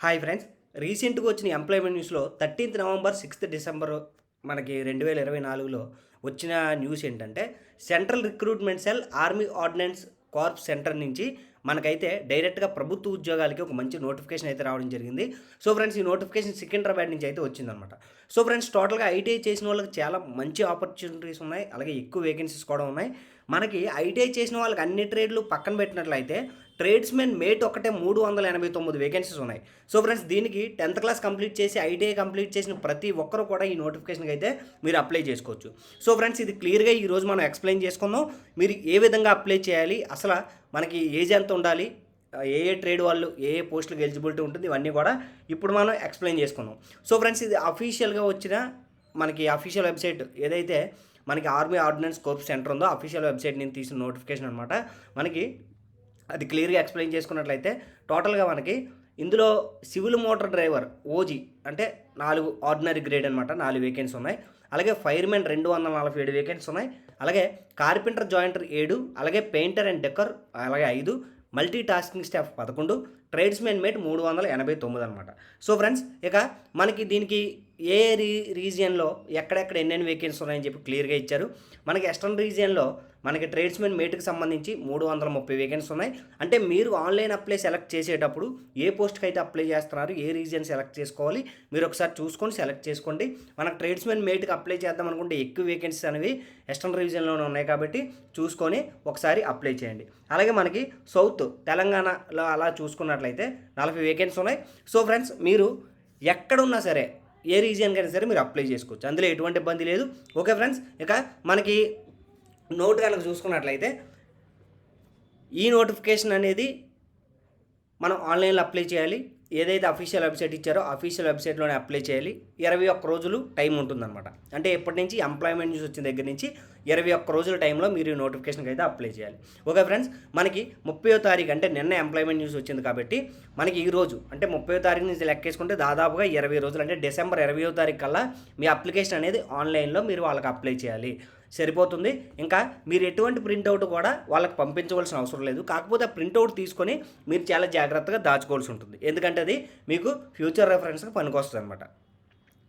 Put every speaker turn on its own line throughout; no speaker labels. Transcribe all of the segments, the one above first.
Hi friends రీసెంట్గా వచ్చిన employment న్యూస్లో థర్టీన్త్ నవంబర్ సిక్స్త్ డిసెంబర్ మనకి రెండు వేల ఇరవై నాలుగులో వచ్చిన న్యూస్ ఏంటంటే central recruitment cell army ordnance corps centre నుంచి మనకైతే డైరెక్ట్గా ప్రభుత్వ ఉద్యోగాలకి ఒక మంచి నోటిఫికేషన్ అయితే రావడం జరిగింది. సో ఫ్రెండ్స్ ఈ నోటిఫికేషన్ సికింద్రాబాద్ నుంచి అయితే వచ్చిందనమాట సో ఫ్రెండ్స్ టోటల్గా ఐటీఐ చేసిన వాళ్ళకి చాలా మంచి ఆపర్చునిటీస్ ఉన్నాయి. అలాగే ఎక్కువ వేకెన్సీస్ కూడా ఉన్నాయి. మనకి ఐటీఐ చేసిన వాళ్ళకి అన్ని ట్రేడ్లు పక్కన పెట్టినట్లయితే ట్రేడ్స్మెన్ మేట్ ఒకటే మూడు వందల ఎనభై తొమ్మిది వేకెన్సీస్ ఉన్నాయి. సో ఫ్రెండ్స్ దీనికి టెన్త్ క్లాస్ కంప్లీట్ చేసి ఐటీఐ కంప్లీట్ చేసిన ప్రతి ఒక్కరు కూడా ఈ నోటిఫికేషన్కి అయితే మీరు అప్లై చేసుకోవచ్చు. సో ఫ్రెండ్స్ ఇది క్లియర్గా ఈరోజు మనం ఎక్స్ప్లెయిన్ చేసుకుందాం. మీరు ఏ విధంగా అప్లై చేయాలి అసలు మనకి ఏజ్ ఎంత ఉండాలి ఏ ఏ ట్రేడ్ వాళ్ళు ఏ ఏ పోస్టులకు ఎలిజిబిలిటీ ఉంటుంది ఇవన్నీ కూడా ఇప్పుడు మనం ఎక్స్ప్లెయిన్ చేసుకుందాం. సో ఫ్రెండ్స్ ఇది అఫీషియల్గా వచ్చిన మనకి అఫీషియల్ వెబ్సైట్ ఏదైతే మనకి ఆర్మీ ఆర్డినెన్స్ కోర్ప్ సెంటర్ ఉందో అఫీషియల్ వెబ్సైట్ నేను తీసిన నోటిఫికేషన్ అనమాట మనకి అది క్లియర్గా ఎక్స్ప్లెయిన్ చేసుకున్నట్లయితే టోటల్గా మనకి ఇందులో సివిల్ మోటార్ డ్రైవర్ ఓజీ అంటే నాలుగు ఆర్డినరీ గ్రేడ్ అనమాట నాలుగు వేకెన్సీ ఉన్నాయి. అలాగే ఫైర్మెన్ రెండు వందల నలభై ఏడు వేకెన్సీ ఉన్నాయి. అలాగే కార్పెంటర్ జాయింటర్ ఏడు అలాగే పెయింటర్ అండ్ డెకర్ అలాగే ఐదు మల్టీ టాస్కింగ్ స్టాఫ్ పదకొండు ట్రేడ్స్మెన్ మేట్ మూడు వందల ఎనభై తొమ్మిది అనమాట సో ఫ్రెండ్స్ ఇక మనకి దీనికి ఏ రీ రీజియన్లో ఎక్కడెక్కడ ఎన్నెన్ని వేకెన్సీ ఉన్నాయని చెప్పి క్లియర్గా ఇచ్చారు. మనకి ఎస్టర్న్ రీజియన్లో మనకి ట్రేడ్స్మెన్ మేట్కి సంబంధించి మూడు వందల ముప్పై వేకెన్సీ ఉన్నాయి. అంటే మీరు ఆన్లైన్ అప్లై సెలెక్ట్ చేసేటప్పుడు ఏ పోస్ట్కి అయితే అప్లై చేస్తున్నారు ఏ రీజియన్ సెలెక్ట్ చేసుకోవాలి మీరు ఒకసారి చూసుకొని సెలెక్ట్ చేసుకోండి. మనకు ట్రేడ్స్మెన్ మేట్కి అప్లై చేద్దాం అనుకుంటే ఎక్కువ వేకెన్సీస్ అనేవి వెస్ట్రన్ రీజియన్లోనే ఉన్నాయి కాబట్టి చూసుకొని ఒకసారి అప్లై చేయండి. అలాగే మనకి సౌత్ తెలంగాణలో అలా చూసుకున్నట్లయితే నలభై వేకెన్సీ ఉన్నాయి. సో ఫ్రెండ్స్ మీరు ఎక్కడున్నా సరే ఏ రీజియన్కైనా సరే మీరు అప్లై చేసుకోవచ్చు. అందులో ఎటువంటి ఇబ్బంది లేదు. ఓకే ఫ్రెండ్స్ ఇక మనకి నోట్ కనుక చూసుకున్నట్లయితే ఈ నోటిఫికేషన్ అనేది మనం ఆన్లైన్లో అప్లై చేయాలి. ఏదైతే అఫీషియల్ వెబ్సైట్ ఇచ్చారో అఫీషియల్ వెబ్సైట్లోనే అప్లై చేయాలి. ఇరవై ఒక్క రోజులు టైం ఉంటుందన్నమాట. అంటే ఎప్పటి నుంచి ఎంప్లాయ్మెంట్ న్యూస్ వచ్చిన దగ్గర నుంచి ఇరవై ఒక్క రోజుల టైంలో మీరు నోటిఫికేషన్కి అయితే అప్లై చేయాలి. ఓకే ఫ్రెండ్స్ మనకి ముప్పయో తారీఖు అంటే నిన్న ఎంప్లాయ్మెంట్ న్యూస్ వచ్చింది కాబట్టి మనకి ఈ రోజు అంటే ముప్పయో తారీఖు నుంచి లెక్కేసుకుంటే దాదాపుగా ఇరవై రోజులు అంటే డిసెంబర్ ఇరవయో తారీఖు కల్లా మీ అప్లికేషన్ అనేది ఆన్లైన్లో మీరు వాళ్ళకి అప్లై చేయాలి. సరిపోతుంది. ఇంకా మీరు ఎటువంటి ప్రింట్అవుట్ కూడా వాళ్ళకి పంపించవలసిన అవసరం లేదు. కాకపోతే ఆ ప్రింట్అవుట్ తీసుకొని మీరు చాలా జాగ్రత్తగా దాచుకోవాల్సి ఉంటుంది. ఎందుకంటే అది మీకు ఫ్యూచర్ రెఫరెన్స్కి పనికొస్తుంది అనమాట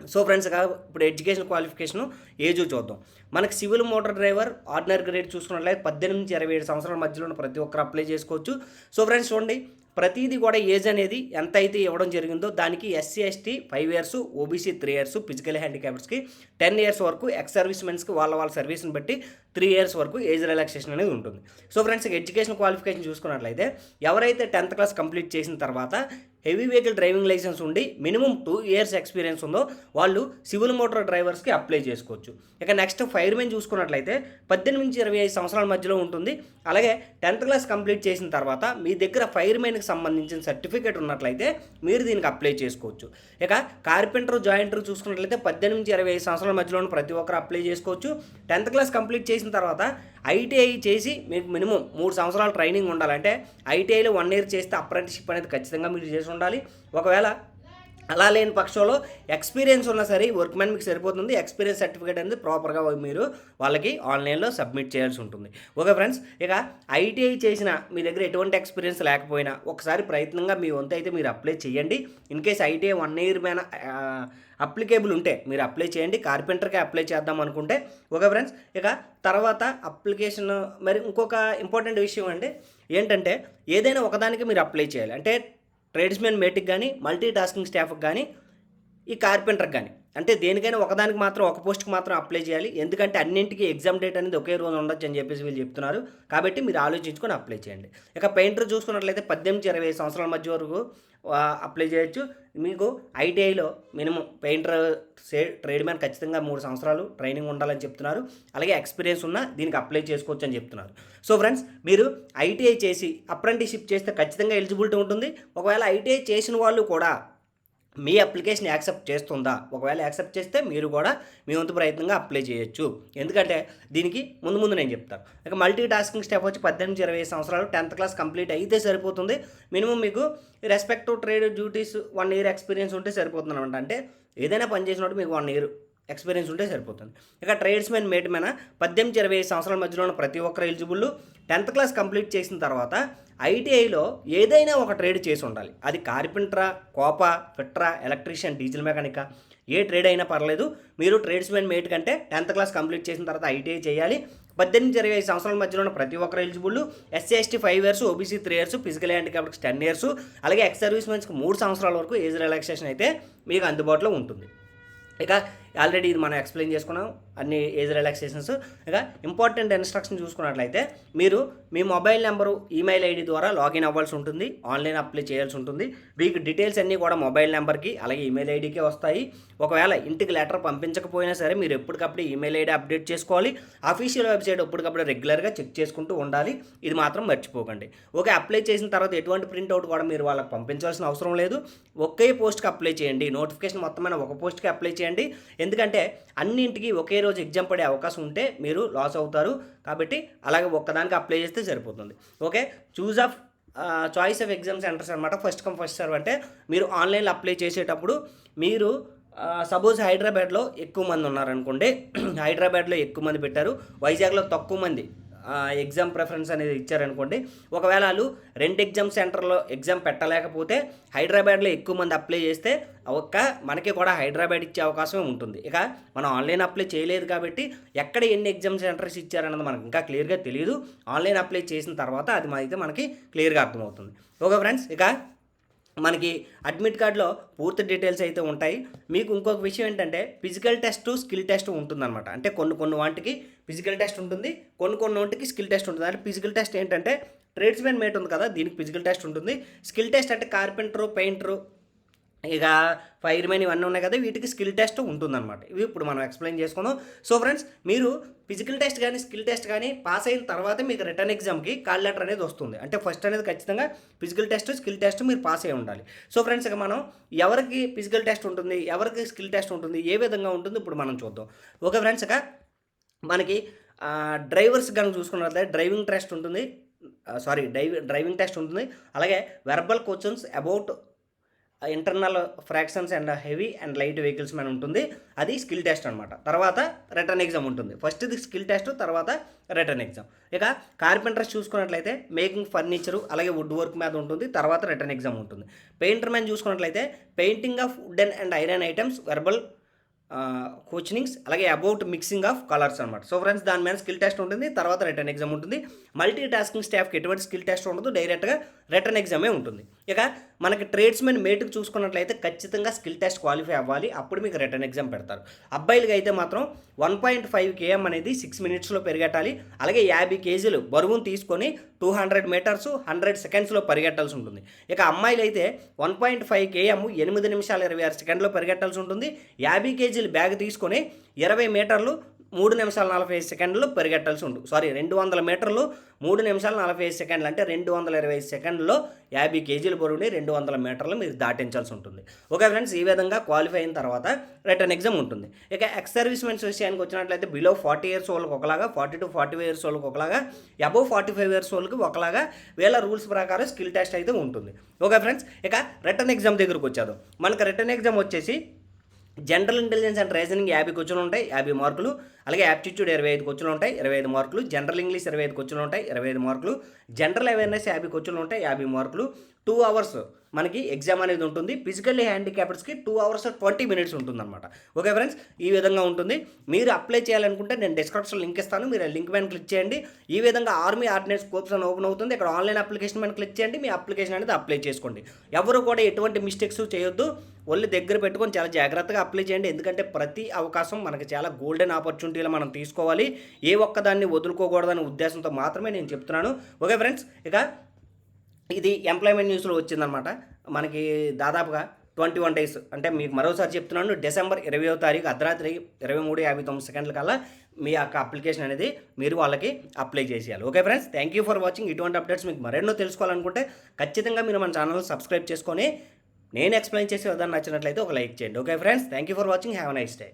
సో ఫ్రెండ్స్ ఇప్పుడు ఎడ్యుకేషన్ క్వాలిఫికేషన్ ఏజ్ చూద్దాం. మనకి civil motor driver ordinary grade చూసుకున్నట్లయితే పద్దెనిమిది నుంచి ఇరవై ఏడు సంవత్సరాల మధ్యలో ఉన్న ప్రతి ఒక్కరు అప్లై చేసుకోవచ్చు. సో ఫ్రెండ్స్ చూడండి. ప్రతిదీ కూడా ఏజ్ అనేది ఎంత అయితే ఇవ్వడం జరిగిందో దానికి SC ST five years OBC three years physical హ్యాండిక్యాప్స్కి ten years వరకు ఎక్స్ సర్వీస్ మెన్స్కి వాళ్ళ వాళ్ళ సర్వీస్ని బట్టి త్రీ ఇయర్స్ వరకు ఏజ్ రిలాక్సేషన్ అనేది ఉంటుంది. సో ఫ్రెండ్స్ ఎడ్యుకేషన్ క్వాలిఫికేషన్ చూసుకున్నట్లయితే ఎవరైతే టెన్త్ క్లాస్ కంప్లీట్ చేసిన తర్వాత హెవీ వెహికల్ డ్రైవింగ్ లైసెన్స్ ఉండి మినిమం టూ ఇయర్స్ ఎక్స్పీరియన్స్ ఉందో వాళ్ళు సివిల్ మోటార్ డ్రైవర్స్కి అప్లై చేసుకోవచ్చు. ఇక నెక్స్ట్ ఫైర్మెన్ చూసుకున్నట్లయితే పద్దెనిమిది నుంచి ఇరవై ఐదు సంవత్సరాల మధ్యలో ఉంటుంది. అలాగే టెన్త్ క్లాస్ కంప్లీట్ చేసిన తర్వాత మీ దగ్గర ఫైర్మెన్కి సంబంధించిన సర్టిఫికేట్ ఉన్నట్లయితే మీరు దీనికి అప్లై చేసుకోవచ్చు. ఇక కార్పెంటర్ జాయింటర్ చూసుకున్నట్లయితే పద్దెనిమిది నుంచి ఇరవై ఐదు సంవత్సరాల మధ్యలో ఉన్న ప్రతి ఒక్కరు అప్లై చేసుకోవచ్చు. టెన్త్ క్లాస్ కంప్లీట్ చేసిన తర్వాత ఐటీఐ చేసి మీకు మినిమం మూడు సంవత్సరాల ట్రైనింగ్ ఉండాలంటే ఐటీఐలో వన్ ఇయర్ చేస్తే అప్రెంటిషిప్ అనేది ఖచ్చితంగా మీరు చేసి ఉండాలి. ఒకవేళ అలా లేని పక్షంలో ఎక్స్పీరియన్స్ ఉన్నా సరే వర్క్మెన్ మీకు సరిపోతుంది. ఎక్స్పీరియన్స్ సర్టిఫికేట్ అనేది ప్రాపర్గా మీరు వాళ్ళకి ఆన్లైన్లో సబ్మిట్ చేయాల్సి ఉంటుంది. ఓకే ఫ్రెండ్స్ ఇక ఐటీఐ చేసిన మీ దగ్గర ఎటువంటి ఎక్స్పీరియన్స్ లేకపోయినా ఒకసారి ప్రయత్నంగా మీ వంతు అయితే మీరు అప్లై చేయండి. In case ITI one year మీద అప్లికేబుల్ ఉంటే మీరు అప్లై చేయండి. కార్పెంటర్కి అప్లై చేద్దాం అనుకుంటే ఓకే ఫ్రెండ్స్ ఇక తర్వాత అప్లికేషన్ మరి ఇంకొక ఇంపార్టెంట్ విషయం అండి. ఏంటంటే ఏదైనా ఒకదానికి మీరు అప్లై చేయాలి. అంటే ట్రేడ్స్మెన్ మేట్కి కానీ మల్టీ టాస్కింగ్ స్టాఫ్కి కానీ ఈ కార్పెంటర్కి కానీ అంటే దేనికైనా ఒకదానికి మాత్రం ఒక పోస్ట్కి మాత్రం అప్లై చేయాలి. ఎందుకంటే అన్నింటికి ఎగ్జామ్ డేట్ అనేది ఒకే రోజు ఉండొచ్చు అని చెప్పేసి వీళ్ళు చెప్తున్నారు. కాబట్టి మీరు ఆలోచించుకొని అప్లై చేయండి. ఇక పెయింటర్ చూసుకున్నట్లయితే పద్దెనిమిది ఇరవై ఐదు సంవత్సరాల మధ్య వరకు అప్లై చేయొచ్చు. మీకు ఐటీఐలో minimum painter say trade man ఖచ్చితంగా మూడు సంవత్సరాలు ట్రైనింగ్ ఉండాలని చెప్తున్నారు. అలాగే ఎక్స్పీరియన్స్ ఉన్న దీనికి అప్లై చేసుకోవచ్చు అని చెప్తున్నారు. సో ఫ్రెండ్స్ మీరు ఐటీఐ చేసి అప్రెంటిషిప్ చేస్తే ఖచ్చితంగా ఎలిజిబిలిటీ ఉంటుంది. ఒకవేళ ఐటీఐ చేసిన వాళ్ళు కూడా మీ అప్లికేషన్ యాక్సెప్ట్ చేస్తుందా? ఒకవేళ యాక్సెప్ట్ చేస్తే మీరు కూడా మీ వంతు ప్రయత్నంగా అప్లై చేయొచ్చు. ఎందుకంటే దీనికి ముందు ముందు నేను చెప్తాను. ఇక మల్టీ టాస్కింగ్ స్టెప్ వచ్చి పద్దెనిమిది ఇరవై ఐదు సంవత్సరాలు టెన్త్ క్లాస్ కంప్లీట్ అయితే సరిపోతుంది. మినిమం మీకు respect trade duties one year experience ఉంటే సరిపోతుంది అనమాట అంటే ఏదైనా పని చేసినట్టు మీకు వన్ ఇయర్ ఎక్స్పీరియన్స్ ఉంటే సరిపోతుంది. ఇక ట్రేడ్స్మెన్ మేట్ మీద పద్దెనిమిది ఇరవై ఐదు సంవత్సరాల మధ్యలో ఉన్న ప్రతి ఒక్కరు ఎలిజిబుల్ టెన్త్ క్లాస్ కంప్లీట్ చేసిన తర్వాత ఐటీఐలో ఏదైనా ఒక ట్రేడ్ చేసి ఉండాలి. అది కార్పెంటరా కోపా ఫిట్రా ఎలక్ట్రీషియన్ డీజిల్ మెకానికా? ఏ ట్రేడ్ అయినా పర్లేదు. మీరు ట్రేడ్స్మెన్ మేట్ కంటే టెన్త్ క్లాస్ కంప్లీట్ చేసిన తర్వాత ఐటీఐ చేయాలి. పద్దెనిమిది ఇరవై ఐదు సంవత్సరాల మధ్యలో ఉన్న ప్రతి ఒక్కరు eligible SC ST five years OBC three years physical హ్యాండిక్యాప్ట్కి ten years. అలాగే ఎక్స్ సర్వీస్ మెన్స్కి మూడు సంవత్సరాల వరకు ఏజ్ రిలాక్సేషన్ అయితే మీకు అందుబాటులో ఉంటుంది. ఇక ఆల్రెడీ ఇది మనం ఎక్స్ప్లెయిన్ చేసుకున్నాం అన్ని ఏజ్ రిలాక్సేషన్స్. ఇక ఇంపార్టెంట్ ఇన్స్ట్రక్షన్ చూసుకున్నట్లయితే మీరు మీ మొబైల్ నెంబరు ఈమెయిల్ ఐడి ద్వారా లాగిన్ అవ్వాల్సి ఉంటుంది ఆన్లైన్ అప్లై చేయాల్సి ఉంటుంది. మీకు డీటెయిల్స్ అన్నీ కూడా మొబైల్ నెంబర్కి అలాగే ఈమెయిల్ ఐడికే వస్తాయి. ఒకవేళ ఇంటికి లెటర్ పంపించకపోయినా సరే మీరు ఎప్పటికప్పుడు ఈమెయిల్ ఐడి అప్డేట్ చేసుకోవాలి. అఫీషియల్ వెబ్సైట్ ఎప్పటికప్పుడు రెగ్యులర్గా చెక్ చేసుకుంటూ ఉండాలి. ఇది మాత్రం మర్చిపోకండి. ఓకే అప్లై చేసిన తర్వాత ఎటువంటి ప్రింట్అవుట్ కూడా మీరు వాళ్ళకి పంపించాల్సిన అవసరం లేదు. ఒకే పోస్ట్కి అప్లై చేయండి. నోటిఫికేషన్ మొత్తమైన ఒక పోస్ట్కి అప్లై చేయండి. ఎందుకంటే అన్నింటికి ఒకే రోజు ఎగ్జామ్ పడే అవకాశం ఉంటే మీరు లాస్ అవుతారు. కాబట్టి అలాగే ఒక్కదానికి అప్లై చేస్తే సరిపోతుంది. Okay choose of choice of exam centres అనమాట ఫస్ట్ కమ్ ఫస్ట్ సర్వ్ అంటే మీరు ఆన్లైన్లో అప్లై చేసేటప్పుడు మీరు సపోజ్ హైదరాబాద్లో ఎక్కువ మంది ఉన్నారనుకోండి. హైదరాబాద్లో ఎక్కువ మంది పెట్టారు. వైజాగ్లో తక్కువ మంది. ఎగ్జామ్ ప్రిఫరెన్స్ అనేది ఇచ్చారనుకోండి ఒకవేళ వాళ్ళు రెండు ఎగ్జామ్ సెంటర్లో ఎగ్జామ్ పెట్టలేకపోతే హైదరాబాద్లో ఎక్కువ మంది అప్లై చేస్తే ఒక్క మనకి కూడా హైదరాబాద్ ఇచ్చే అవకాశం ఉంటుంది. ఇక మనం ఆన్లైన్ అప్లై చేయలేదు కాబట్టి ఎక్కడ ఎన్ని ఎగ్జామ్ సెంటర్స్ ఇచ్చారన్నది మనకు ఇంకా క్లియర్గా తెలియదు ఆన్లైన్ అప్లై చేసిన తర్వాత అది అయితే మనకి క్లియర్గా అర్థమవుతుంది. ఓకే ఫ్రెండ్స్ ఇక మనకి అడ్మిట్ కార్డులో పూర్తి డీటెయిల్స్ అయితే ఉంటాయి. మీకు ఇంకొక విషయం ఏంటంటే ఫిజికల్ టెస్ట్ స్కిల్ టెస్ట్ ఉంటుందన్నమాట. అంటే కొన్ని కొన్ని వాటికి ఫిజికల్ టెస్ట్ ఉంటుంది కొన్ని కొన్ని వాటికి స్కిల్ టెస్ట్ ఉంటుంది. అంటే ఫిజికల్ టెస్ట్ ఏంటంటే ట్రేడ్స్మెన్ మేట్ ఉంది కదా దీనికి ఫిజికల్ టెస్ట్ ఉంటుంది. స్కిల్ టెస్ట్ అంటే కార్పెంటరు పెయింటరు ఇక ఫైర్ మెన్ ఇవన్నీ ఉన్నాయి కదా వీటికి స్కిల్ టెస్ట్ ఉంటుందన్నమాట. ఇవి ఇప్పుడు మనం ఎక్స్ప్లెయిన్ చేసుకుందాం. సో ఫ్రెండ్స్ మీరు ఫిజికల్ టెస్ట్ కానీ స్కిల్ టెస్ట్ కానీ పాస్ అయిన తర్వాత మీకు రిటర్న్ ఎగ్జామ్కి కాల్ లెటర్ అనేది వస్తుంది. అంటే ఫస్ట్ అనేది ఖచ్చితంగా ఫిజికల్ టెస్ట్ స్కిల్ టెస్ట్ మీరు పాస్ అయి ఉండాలి. సో ఫ్రెండ్స్ ఇక మనం ఎవరికి ఫిజికల్ టెస్ట్ ఉంటుంది ఎవరికి స్కిల్ టెస్ట్ ఉంటుంది ఏ విధంగా ఉంటుంది ఇప్పుడు మనం చూద్దాం. ఓకే ఫ్రెండ్స్ ఇక మనకి డ్రైవర్స్ కనుక చూసుకున్నట్లయితే డ్రైవింగ్ టెస్ట్ ఉంటుంది. సారీ డ్రైవింగ్ డ్రైవింగ్ టెస్ట్ ఉంటుంది. అలాగే verbal questions about internal fractions and heavy and light vehicles man ఉంటుంది. అది స్కిల్ టెస్ట్ అనమాట తర్వాత రిటర్న్ ఎగ్జామ్ ఉంటుంది. ఫస్ట్ది స్కిల్ టెస్ట్ తర్వాత రిటర్న్ ఎగ్జామ్ ఇక కార్పెంటర్స్ చూసుకున్నట్లయితే మేకింగ్ ఫర్నిచరు అలాగే వుడ్ వర్క్ మీద ఉంటుంది. తర్వాత రిటర్న్ ఎగ్జామ్ ఉంటుంది. పెయింటర్ మ్యాన్ చూసుకున్నట్లయితే painting of wooden and iron items verbal coachings అలాగే అబౌట్ మిక్సింగ్ ఆఫ్ కలర్స్ అనమాట సో ఫ్రెండ్స్ దాని మీద స్కిల్ టెస్ట్ ఉంటుంది. తర్వాత రిటర్న్ ఎగ్జామ్ ఉంటుంది. మల్టీ టాస్కింగ్ స్టాఫ్కి ఎటువంటి స్కిల్ టెస్ట్ ఉండదు. డైరెక్ట్గా రిటర్న్ ఎగ్జామే ఉంటుంది. ఇక మనకి ట్రేడ్స్మెన్ మేటుకు చూసుకున్నట్లయితే ఖచ్చితంగా స్కిల్ టెస్ట్ క్వాలిఫై అవ్వాలి. అప్పుడు మీకు రిటర్న్ ఎగ్జామ్ పెడతారు. అబ్బాయిలకి అయితే మాత్రం వన్ పాయింట్ ఫైవ్ కేఎం అనేది సిక్స్ మినిట్స్లో పెరిగెట్టాలి. అలాగే యాభై కేజీలు బరువును తీసుకొని టూ హండ్రెడ్ మీటర్స్ హండ్రెడ్ సెకండ్స్లో పరిగెట్టాల్సి ఉంటుంది. ఇక అమ్మాయిలు అయితే వన్ పాయింట్ ఫైవ్ కేఎం ఎనిమిది నిమిషాలు ఇరవై ఆరు సెకండ్లో పరిగెట్టాల్సి ఉంటుంది. యాభై కేజీలు బ్యాగ్ తీసుకొని ఇరవై మీటర్లు మూడు నిమిషాల నలభై ఐదు సెకండ్లు పరిగెట్టాల్సి ఉండు. సారీ రెండు వందల మీటర్లు మూడు నిమిషాల నలభై ఐదు సెకండ్లు అంటే రెండు వందల ఇరవై ఐదు సెకండ్లో యాభై కేజీల బరువుని రెండు వందల మీటర్లు మీరు దాటించాల్సి ఉంటుంది. ఓకే ఫ్రెండ్స్ ఈ విధంగా క్వాలిఫై అయిన తర్వాత రిటర్న్ ఎగ్జామ్ ఉంటుంది. ఇక ఎక్స్ సర్వీస్మెంట్స్ విషయానికి వచ్చినట్లయితే బిలో ఫార్టీ ఇయర్స్ వాళ్ళకి ఒకలాగా forty to forty five years వాళ్ళకి ఒకలాగా అబౌవ్ ఫార్టీ ఫైవ్ ఇయర్స్ వాళ్ళకి ఒకలాగా వీళ్ళ రూల్స్ ప్రకారం స్కిల్ టెస్ట్ అయితే ఉంటుంది. ఓకే ఫ్రెండ్స్ ఇక రిటర్న్ ఎగ్జామ్ దగ్గరకు వచ్చాదు మనకు రిటర్న్ ఎగ్జామ్ వచ్చేసి జనరల్ ఇంటెలిజెన్స్ అండ్ రీజనింగ్ యాభై క్వశ్చన్లు ఉంటాయి యాభై మార్కులు. అలాగే యాప్టిట్యూడ్ ఇరవై ఐదు క్వశ్చన్లు ఉంటాయి ఇరవై ఐదు మార్కులు. జనరల్ ఇంగ్లీష్ ఇరవై ఐదు క్వశ్చన్లు ఉంటాయి ఇరవై ఐదు మార్కులు. జనరల్ అవేర్నెస్ యాభై క్వశ్చన్లు ఉంటాయి యాభై మార్కులు. టూ అవర్స్ మనకి ఎగ్జామ్ అనేది ఉంటుంది. ఫిజికల్లీ హ్యాండిక్యాప్డ్స్కి టూ అవర్స్ ట్వంటీ మినిట్స్ ఉంటుందన్నమాట. Okay friends? ఈ విధంగా ఉంటుంది. మీరు అప్లై చేయాలనుకుంటే నేను డిస్క్రిప్షన్ లింక్ ఇస్తాను. మీరు లింక్ పైన క్లిక్ చేయండి. ఈ విధంగా ఆర్మీ ఆర్డినెన్స్ కోర్స్ అని ఓపెన్ అవుతుంది. ఇక్కడ ఆన్లైన్ అప్లికేషన్ పైన క్లిక్ చేయండి. మీ అప్లికేషన్ అనేది అప్లై చేసుకోండి. ఎవరు కూడా ఎటువంటి మిస్టేక్స్ చేయొద్దు. ఒళ్ళు దగ్గర పెట్టుకొని చాలా జాగ్రత్తగా అప్లై చేయండి. ఎందుకంటే ప్రతి అవకాశం మనకి చాలా గోల్డెన్ ఆపర్చునిటీలు మనం తీసుకోవాలి. ఏ ఒక్కదాన్ని వదులుకోకూడదనే ఉద్దేశంతో మాత్రమే నేను చెప్తున్నాను. ఓకే ఫ్రెండ్స్ ఇక ఇది ఎంప్లాయ్మెంట్ న్యూస్లో వచ్చిందనమాట మనకి దాదాపుగా ట్వంటీ వన్ డేస్ అంటే మీకు మరోసారి చెప్తున్నాను డిసెంబర్ ఇరవయో తారీఖు అర్ధరాత్రి ఇరవై మూడు యాభై తొమ్మిది సెకండ్ల కల్లా మీ యొక్క అప్లికేషన్ అనేది మీరు వాళ్ళకి అప్లై చేసేయాలి. Okay friends thank you for watching ఇటువంటి అప్డేట్స్ మీకు మరెన్నో తెలుసుకోవాలనుకుంటే ఖచ్చితంగా మీరు మన ఛానల్ సబ్స్క్రైబ్ చేసుకొని నేను ఎక్స్ప్లెయిన్ చేసే విధానం నచ్చినట్లయితే ఒక లైక్ చేయండి. Okay friends thank you for watching have nice day